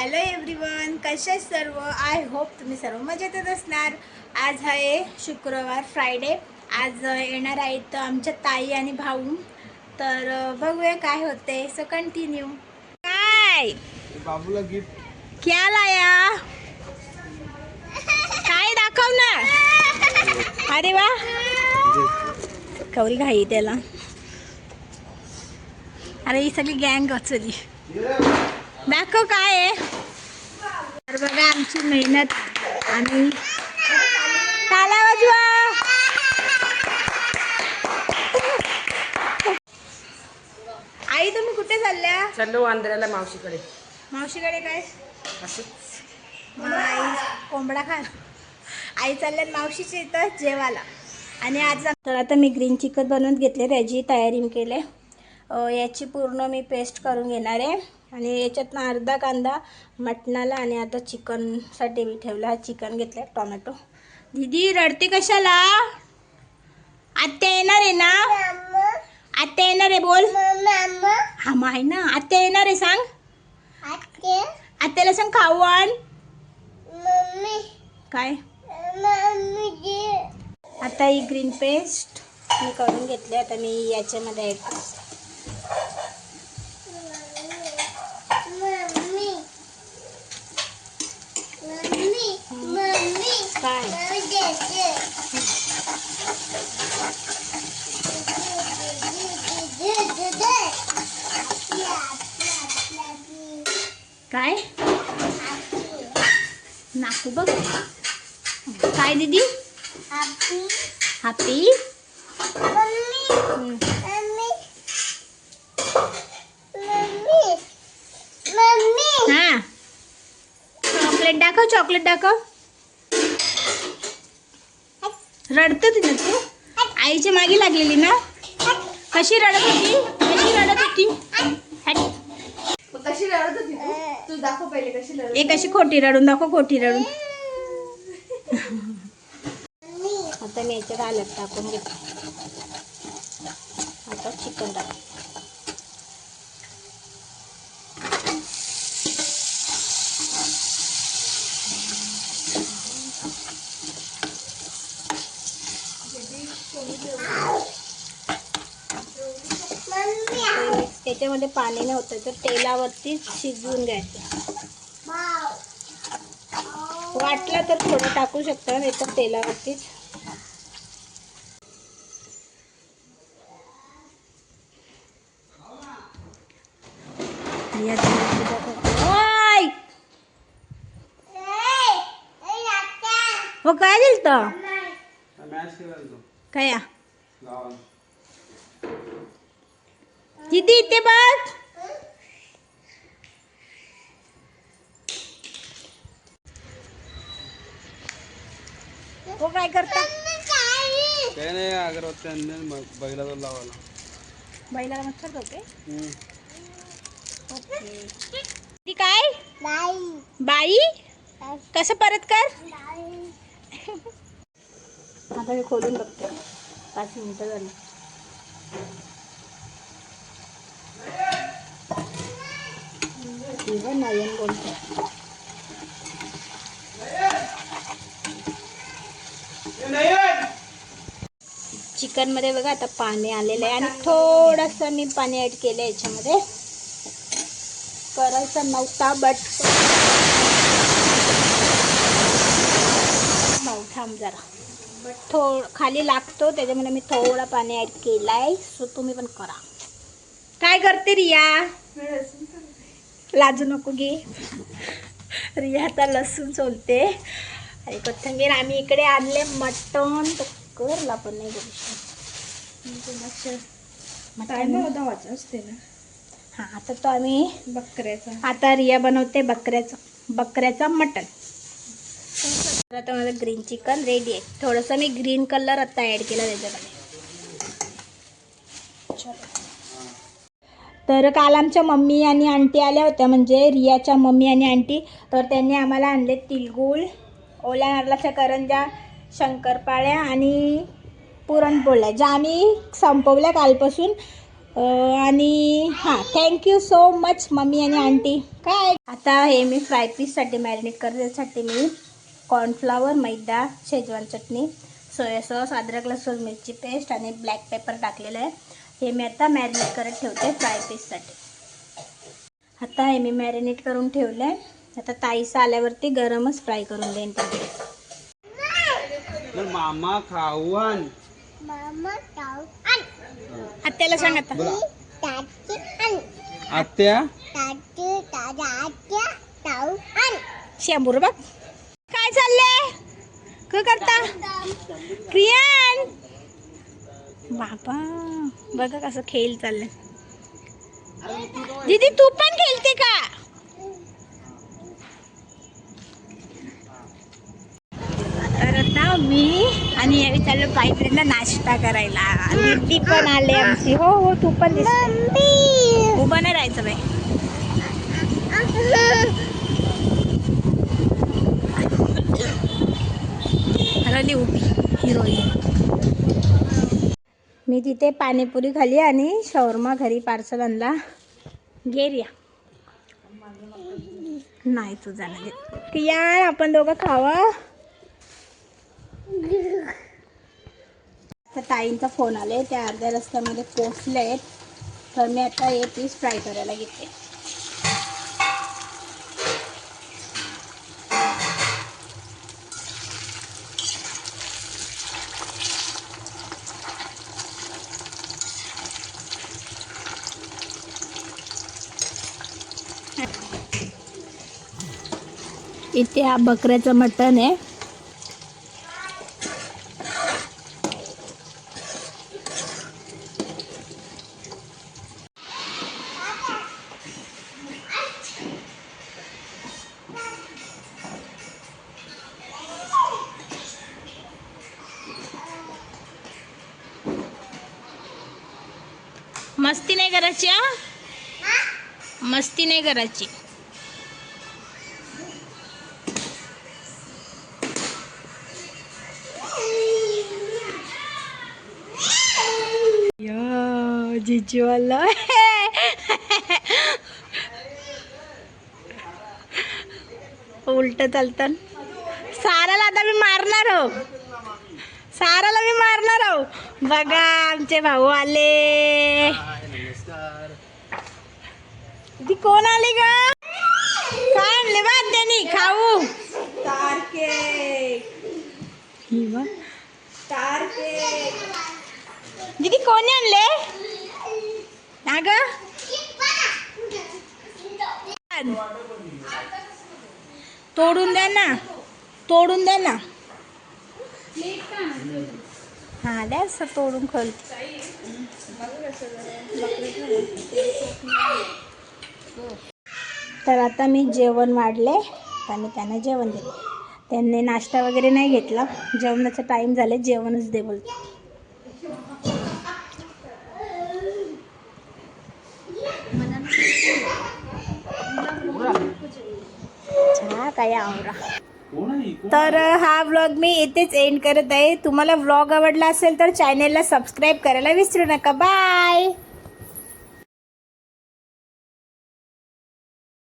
Hello everyone कसे सर्व? I hope तुम्ही सर्व मजेतच असणार. आज आहे शुक्रवार फ्रायडे आज येणार आहेत आमच्या ताई आणि भाऊ. तर बघूया काय होते सो कंटिन्यू काय बाबूला गिफ्ट क्या लाया? काय दाखव ना. अरे वा. कवरी घाई त्याला. अरे ही सगळी गँग वाचली दाखव काय आहे. तर बघा आमची मेहनत आणि टाला वाजवा आई तुम्ही कुठे चालल्या? चाललो आंध्राला मावशीकडे. मावशीकडे काय? मग आई कोंबडा खा आई चालल्यात मावशीच्या इथं जेवायला. आणि आज तर आता मी ग्रीन चिकन बनवून घेतले त्याची तयारी मी केले याची पूर्ण मी पेस्ट करून घेणार आहे. आणि याच्यातनं अर्धा कांदा मटणाला आणि आता चिकनसाठी मी ठेवला चिकन घेतलं टोमॅटो. दीदी रडते कशाला? आत्या येणार आहे ना? आत्या येणार आहे बोल. हा माय ना? आत्या येणार आहे सांग. आत्याला सांग खाऊ आण. काय? आता ही ग्रीन पेस्ट मी करून घेतली आता मी याच्यामध्ये ॲड करते काय? नाकू बघ. काय दीदी? हॅपी हा. चॉकलेट दाखव चॉकलेट दाखव. रडत होती ना तू? आईच्या मागे लागलेली ना? कशी रडत होती? कशी रडत होती. कशी रडत होती तू? तू दाखव पहिले कशी रडत एक अशी खोटी रडून दाखव खोटी रडून. आता मी याच्यात आल्यात टाकून घेते आता चिकन टाक त्याच्यामध्ये पाणी नव्हतं तर तेलावरतीच शिजवून घ्यायचं. वाटलं तर थोडं टाकू शकता नाही तर तेलावरतीच! हो काय दिल तर मॅच केला तो काय दीदी इथे बघ. हो काय करता? नाही अगरबत्ती आणले मग बैला तो लावायला. बैलाला मच्छर होते हम्म. ती काय? बाई. कसं परत कर? आता मी खोलून बघते. पाच मिनिटं झाली. किंवा नायन बोलतो चिकनमध्ये बघा आता पाणी आलेलं आहे. आणि थोडंसं मी पाणी ऍड केलं याच्यामध्ये. करायचं नव्हता बट थांब जरा. बट थोड खाली लागतो त्याच्यामुळे मी थोडा पाणी ऍड आहे सो तुम्ही पण करा. काय करते रिया? लाजू नको घे रिया आता लसूण सोलते. आणि कोथिंबीर आम्ही इकडे आणले मटण. तर करला पण नाही बघू शकत असते ना. हा आता तो आम्ही बकऱ्याचा. आता रिया बनवते बकऱ्याचं बकऱ्याचं मटण. तर आता माझं ग्रीन चिकन रेडी आहे. थोडंसं मी ग्रीन कलर आता ॲड केला त्याच्यामध्ये. चलो. तर काल आमच्या मम्मी आणि आंटी आल्या होत्या म्हणजे रियाच्या मम्मी आणि आंटी. तर त्यांनी आम्हाला आणले तिलगुळ ओल्या नारळाच्या करंजा शंकरपाळ्या आणि पुरणपोळ्या ज्या आम्ही संपवल्या कालपासून. आणि हां thank you so much mummy आणि आंटी. काय? आता हे मी फ्राय पीससाठी मॅरिनेट करण्यासाठी मी कॉर्नफ्लावर मैदा शेजवान चटणी सोया सॉस अद्रक लसूण मिरची पेस्ट आणि ब्लॅक पेपर टाकलेलं आहे. हे मी आता मॅरिनेट करत ठेवते फ्राय पीससाठी आता हे मी मॅरिनेट करून ठेवलं आहे. आता ताईचं आल्यावरती गरमच फ्राय करून देईन तर मामा खाऊन आत्याला सांग आता. आत्या? शंभूर बघ काय चाललंय? करता? क्रियान? बाबा बघा कसं खेळ चाललंय. दीदी तू पण खेळते का? तर आता मी आणि यावेळी चाललो बाईफ्रेंडला नाश्ता करायला. दीदी पण आले आमची. हो हो तू पण उभं नाही राहायचं बाई. हरवली उभी हिरोईन. मी तिथे पाणीपुरी खाली आणि शौरमा घरी पार्सल आणला. गेरिया नाही तुझा नाही की यार आपण दोघं खावा. तर ताईंचा फोन आले त्या अर्ध्या रस्त्यामध्ये पोचले आहेत तर मी आता हे पीस फ्राय करायला घेते. इथे हा बकऱ्याचं मटण आहे. मस्ती नाही करायची मस्ती नाही करायची. या जिजूवाला. उलट चालतं. साराला आता मी मारणार हो. साराला मी मारणार हो. बघा आमचे भाऊ आले. ती कोण आली ग? काय आणले बा त्यांनी? खाऊ. ही बघ. दीदी कोणी आणले? ग तोडून द्या ना. तोडून द्या ना. हा द्या असं तोडून खोल. तर आता मी जेवण वाढले आणि त्यांना जेवण दिले. त्यांनी नाश्ता वगैरे नाही घेतला. जेवणाचा टाईम झाले जेवणच दे बोलतो. काय आवरा तर हा व्लॉग मी इथेच एंड करत आहे. तुम्हाला व्लॉग आवडला असेल तर चॅनेलला सबस्क्राईब करायला विसरू नका. बाय